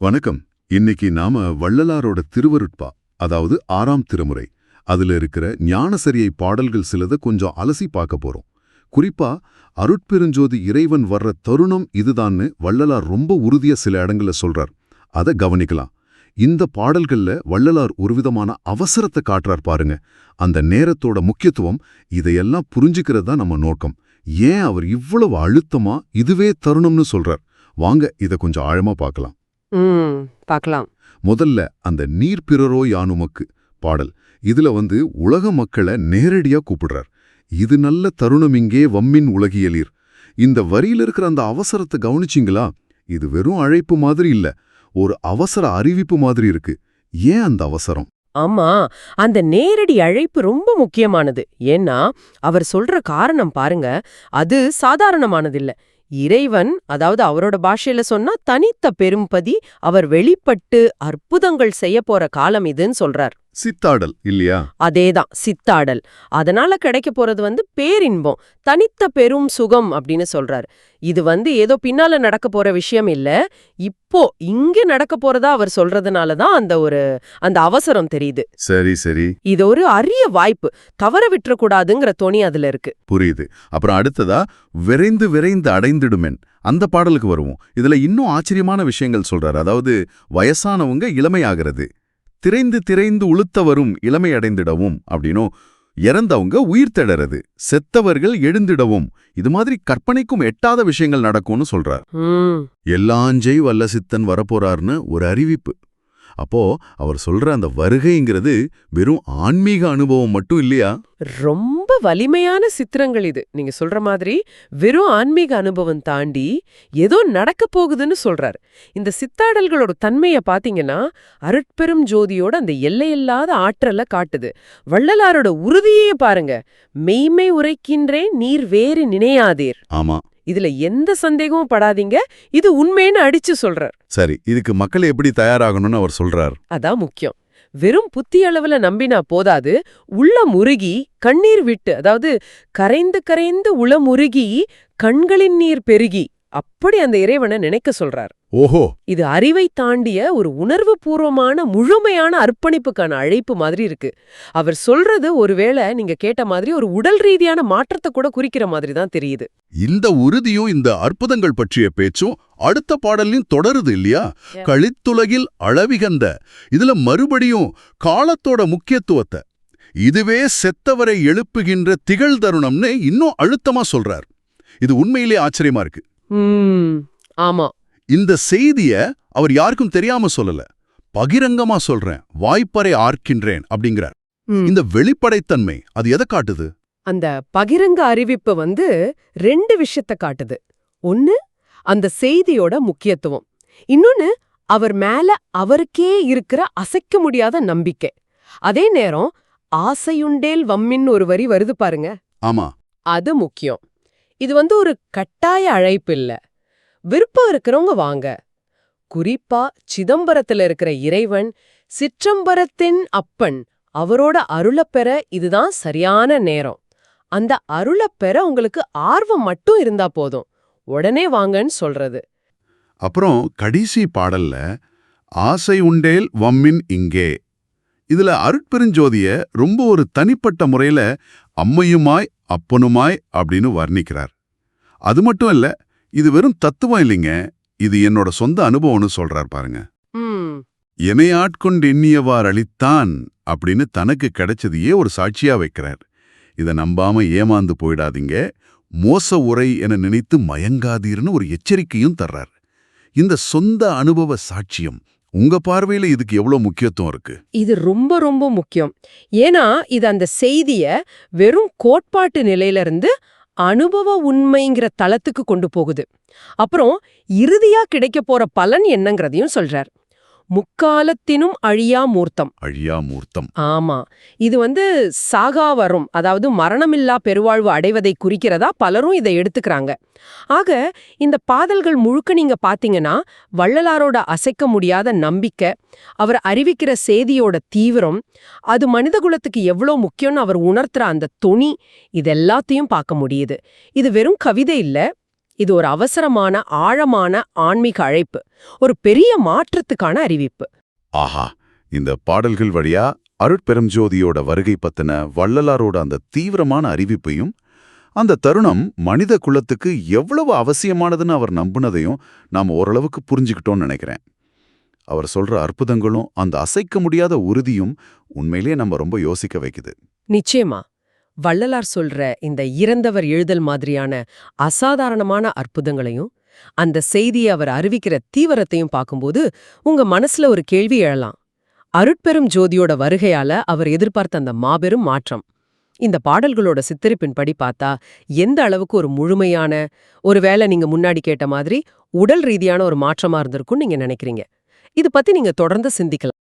வணக்கம். இன்னைக்கு நாம வள்ளலாரோட திருவருட்பா அதாவது ஆறாம் திருமுறை. அதுல இருக்கிற ஞானசரியை பாடல்கள் சிலத கொஞ்சம் அலசி பார்க்க போறோம். குறிப்பா அருட்பெருஞ்சோதி இறைவன் வர்ற தருணம் இதுதான்னு வள்ளலார் ரொம்ப உறுதியா சில இடங்கள்ல சொல்றார். அத கவனிக்கலாம். இந்த பாடல்கள்ல வள்ளலார் ஒருவிதமான அவசரத்தை காட்டுறார் பாருங்க. அந்த நேரத்தோட முக்கியத்துவம் இதையெல்லாம் புரிஞ்சுக்கிறது தான் நம்ம நோக்கம். ஏன் அவர் இவ்வளவு அழுத்தமா இதுவே தருணம்னு சொல்றார்? வாங்க இத கொஞ்சம் ஆழமா பார்க்கலாம். பார்க்கலாம் முதல்ல அந்த நீர் பிறரோ யானுமக்கு பாடல். இதுல வந்து உலக மக்களை நேரடியா கூப்பிடுறார். இது நல்ல தருணம் இங்கே வம்மின் உலகியலீர் இந்த வரியில இருக்கிற அந்த அவசரத்தை கவனிச்சிங்களா? இது வெறும் அழைப்பு மாதிரி இல்ல. ஒரு அவசர அறிவிப்பு மாதிரி இருக்கு. ஏன் அந்த அவசரம்? ஆமா அந்த நேரடி அழைப்பு ரொம்ப முக்கியமானது. ஏன்னா அவர் சொல்ற காரணம் பாருங்க அது சாதாரணமானதில்ல. இறைவன் அதாவது அவரோட பாஷையில சொன்னா தனித்த பெரும்பதி அவர் வெளிப்பட்டு அற்புதங்கள் செய்ய போற காலம் இதுன்னு சொல்றார். சித்தாடல் இல்லையா? அதேதான் சித்தாடல். அதனால கிடைக்க போறது வந்து பேரின்பம். தனித்த பெரும் சுகம் அப்படின்னு சொல்றார். இது வந்து ஏதோ பின்னால நடக்க போற விஷயம் இல்ல. இப்போ இங்க நடக்க போறதா அவர் சொல்றதுனால தான் அந்த ஒரு அந்த அவசரம் தெரியுது. சரி சரி. இது ஒரு அரிய வாய்ப்பு. தவற விட்டுறக்கூடாதுங்கிற தொனி அதுல இருக்கு. புரியுது. அப்புறம் அடுத்ததா விரைந்து விரைந்து அடைந்திடுமென். அந்த பாடலுக்கு வருவோம். இதுல இன்னும் ஆச்சரியமான விஷயங்கள் சொல்றாரு. அதாவது வயசானவங்க இளமையாகிறது. திரைந்து திரைந்து உளுத்த வரும் இளமை அடைந்திடவும் அப்படின்னும் இறந்தவங்க உயிர் தெடறது செத்தவர்கள் எழுந்திடவும் இது மாதிரி கற்பனைக்கும் எட்டாத விஷயங்கள் நடக்கும்னு சொல்றார். ம். எல்லாஞ்சை வல்ல சித்தன் வரப்போறார்னு ஒரு அறிவிப்பு. அப்போ அவர் சொல்ற அந்த வருகைங்கிறது வெறும் ஆன்மீக அனுபவம் மட்டும் இல்லையா? ரொம்ப வலிமையான சித்திரங்கள் இது. நீங்க சொல்ற மாதிரி வெறும் ஆன்மீக அனுபவம் தாண்டி ஏதோ நடக்க போகுதுன்னு சொல்றார். இந்த சித்தாடல்களோட தன்மைய பாத்தீங்கன்னா அருட்பெரும் ஜோதியோட அந்த எல்லையில்லாத ஆற்றல காட்டுது. வள்ளலாரோட உறுதியே பாருங்க. மெய்மை உரைக்கின்றேன் நீர் வேறு நினையாதீர். ஆமா. இதுல எந்த சந்தேகமும் படாதீங்க. இது உண்மைன்னு அடிச்சு சொல்றார். சரி இதுக்கு மக்கள் எப்படி தயாராகணும்னு அவர் சொல்றார். அதான் முக்கியம். வெறும் புத்தி அளவுல நம்பினா போதாது. உள்ள முருகி கண்ணீர் விட்டு அதாவது கரைந்து கரைந்து உளமுருகி கண்களின் நீர் பெருகி அப்படி அந்த இறைவனை நினைக்க சொல்றார். ஓஹோ. இது அறிவை தாண்டிய ஒரு உணர்வு பூர்வமான முழுமையான அர்ப்பணிப்புக்கான அழைப்பு மாதிரி இருக்கு. அவர் சொல்றது ஒருவேளை நீங்க கேட்ட மாதிரி ஒரு உடல் ரீதியான மாற்றத்தை கூட குறிக்கிற மாதிரி தான் தெரியுது. இந்த உறுதியும் இந்த அற்புதங்கள் பற்றிய பேச்சும் அடுத்த பாடல்லையும் தொடருது இல்லையா. கழித்துலகில் அளவிகந்த இதுல மறுபடியும் காலத்தோட முக்கியத்துவத்தை இதுவே செத்தவரை எழுப்புகின்ற திகழ் தருணம்னு இன்னும் அழுத்தமா சொல்றார். இது உண்மையிலே ஆச்சரியமா இருக்கு. ஆமா. இந்த செய்திய அவர் யாருக்கும் தெரியாம சொல்லல. பகிரங்கமா சொல்றேன் வாய்ப்பறை ஆர்க்கின்றேன் அப்படிங்கிறார். இந்த வெளிப்படைத்தன்மை அது எதை காட்டுது? அந்த பகிரங்க அறிவிப்பு வந்து ரெண்டு விஷயத்த காட்டுது. ஒன்னு அந்த செய்தியோட முக்கியத்துவம். இன்னொன்னு அவர் மேல அவருக்கே இருக்கிற அசைக்க முடியாத நம்பிக்கை. அதே நேரம் ஆசையுண்டேல் வம்மின் ஒரு வரி வருது பாருங்க. ஆமா. அது முக்கியம். இது வந்து ஒரு கட்டாய அழைப்பு இல்ல. விருப்பம் இருக்கிறவங்க வாங்க. குறிப்பா சிதம்பரத்துல இருக்கிற இறைவன் சிற்றம்பரத்தின் அப்பன் அவரோட அருளப் பெற இதுதான் சரியான நேரம். அந்த அருளப் பெற உங்களுக்கு ஆர்வம் மட்டும் இருந்தா போதும். உடனே வாங்கன்னு சொல்றது. அப்புறம் கடைசி பாடல்ல ஆசை உண்டேல் வம்மின் இங்கே. இதுல அருட்பெருஞ்சோதிய ரொம்ப ஒரு தனிப்பட்ட முறையில அம்மையுமாய் அப்பனுமாய் அப்படின்னு வர்ணிக்கிறார். அது மட்டும் இல்ல இது வெறும் தத்துவம் இல்லைங்க இது என்னோட சொந்த அனுபவம்னு சொல்றார் பாருங்க. என்னை ஆட்கொண்டு எண்ணியவார் அளித்தான் அப்படின்னு தனக்கு கிடைச்சதையே ஒரு சாட்சியா வைக்கிறார். இத நம்பாம ஏமாந்து போயிடாதீங்க மோச உரை என நினைத்து மயங்காதீர்னு ஒரு எச்சரிக்கையும் தர்றார். இந்த சொந்த அனுபவ சாட்சியம் உங்க பார்வையில இதுக்கு எவ்வளவு முக்கியத்துவம் இருக்கு? இது ரொம்ப ரொம்ப முக்கியம். ஏன்னா இது அந்த செய்திய வெறும் கோட்பாட்டு நிலையில இருந்து அனுபவ உண்மைங்கிற தளத்துக்கு கொண்டு போகுது. அப்புறம் இறுதியா கிடைக்க போற பலன் என்னங்கிறதையும் சொல்றார். முக்காலத்தினும் அழியா மூர்த்தம் அழியா மூர்த்தம் ஆமா. இது வந்து சாகா வரும். அதாவது மரணமில்லா பெருவாழ்வு அடைவதை குறிக்கிறதா பலரும் இதை எடுத்துக்கிறாங்க. ஆக இந்த பாதல்கள் முழுக்க நீங்க பாத்தீங்கன்னா வள்ளலாரோட அசைக்க முடியாத நம்பிக்கை அவர் அறிவிக்கிற செய்தியோட தீவிரம் அது மனிதகுலத்துக்கு எவ்வளோ முக்கியம்னு அவர் உணர்த்துற அந்த தொனி இதெல்லாத்தையும் பார்க்க முடியுது. இது வெறும் கவிதை இல்ல இது ஒரு அவசரமான ஆழமான ஆன்மீக அழைப்பு. ஒரு பெரிய மாற்றத்துக்கான அறிவிப்பு. ஆஹா இந்த பாடல்கள் வழியா அருட்பெருஞ்சோதியோட வருகை பத்தின வள்ளலாரோட அந்த தீவிரமான அறிவிப்பையும் அந்த தருணம் மனித குலத்துக்கு எவ்வளவு அவசியமானதுன்னு அவர் நம்புனதையும் நாம ஓரளவுக்கு புரிஞ்சுக்கிட்டோம்னு நினைக்கிறேன். அவர் சொல்ற அற்புதங்களும் அந்த அசைக்க முடியாத உறுதியும் உண்மையிலேயே நம்ம ரொம்ப யோசிக்க வைக்குது. நிச்சயமா. வள்ளலார் சொல்ற இந்த இறந்தவர் எழுதல் மாதிரியான அசாதாரணமான அற்புதங்களையும் அந்த செய்தியை அவர் அறிவிக்கிற தீவிரத்தையும் பார்க்கும்போது உங்க மனசுல ஒரு கேள்வி எழலாம். அருட்பெரும் ஜோதியோட வருகையால அவர் எதிர்பார்த்த அந்த மாபெரும் மாற்றம். இந்த பாடல்களோட சித்தரிப்பின்படி பார்த்தா எந்த அளவுக்கு ஒரு முழுமையான ஒருவேளை நீங்க முன்னாடி கேட்ட மாதிரி உடல் ரீதியான ஒரு மாற்றமா இருந்திருக்கும்னு நீங்க நினைக்கிறீங்க. இது பத்தி நீங்க தொடர்ந்து சிந்திக்கலாம்.